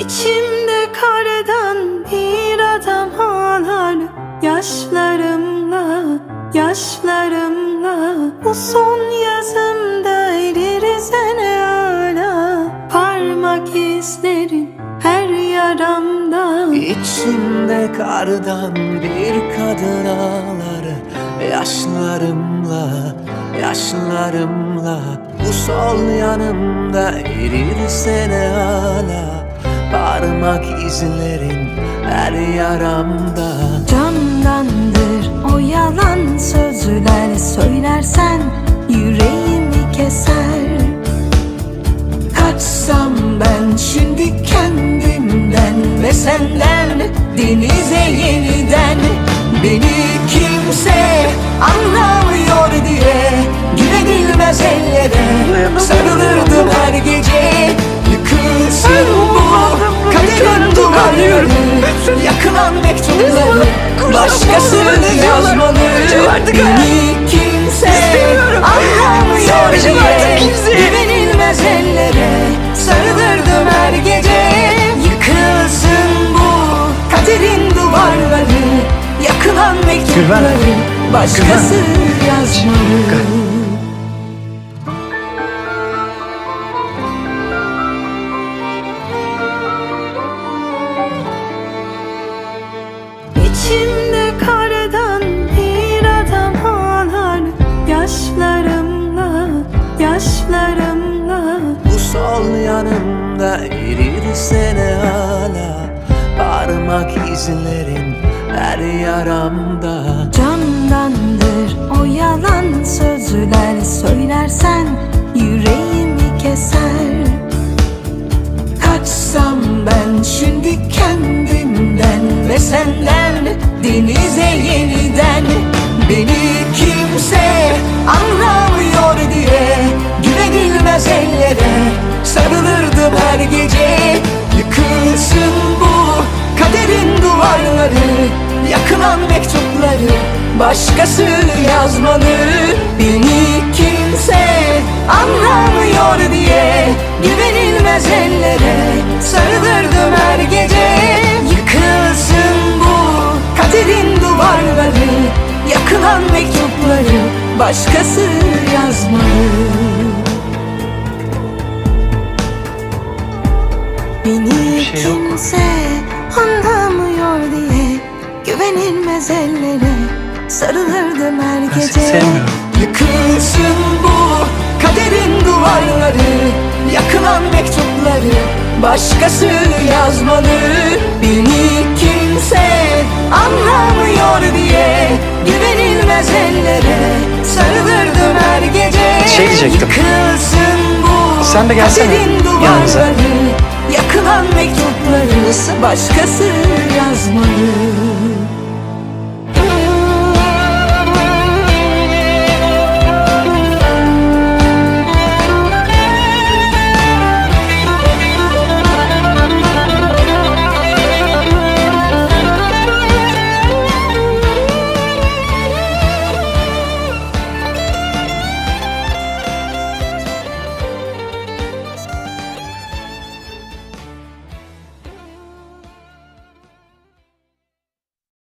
İçimde kardan bir adam ağlar Yaşlarımla, yaşlarımla. Bu son yazımda eririz ne hala Parmak izlerin her yaramda. İçimde kardan bir kadın ağlar Yaşlarımla, yaşlarımla. Bu sol yanımda erirse ne hala Parmak izlerin her yaramda. Candandır o yalan sözler söylersen yüreğimi keser. Kaçsam ben şimdi kendimden ve senden Denize yeniden. Beni kimse anlamıyor diye Güvenilmez ellere başkasını yazmalı Beni kimse anlamıyor diye Güvenilmez ellere sarılırdım her gece. Yıkılsın bu kaderin duvarları Yakılan mektupları başkası yazmalı. İçimde yanımda erirse ne hala. Parmak izlerin her yaramda. Candandır o yalan sözler söylersen yüreğimi keser. Kaçsam ben şimdi kendimden ve senden Denize yeniden. Beni kimse duvarları Yakılan mektupları başkası yazmalı. Beni kimse anlamıyor diye Güvenilmez ellere sarılırdım her gece. Yıkılsın bu kaderin duvarları Yakılan mektupları başkası yazmalı. Beni şey yok. Anlamıyor diye Güvenilmez ellere sarılırdım her Ben gece. Yıkılsın bu kaderin duvarları Yakılan mektupları başkası yazmalı Beni kimse anlamıyor diye Güvenilmez ellere sarılırdım her gece Şey diyecektim. Yıkılsın bu Sen de gelsene yanımıza. Yakılan mektupları başkası yazmadı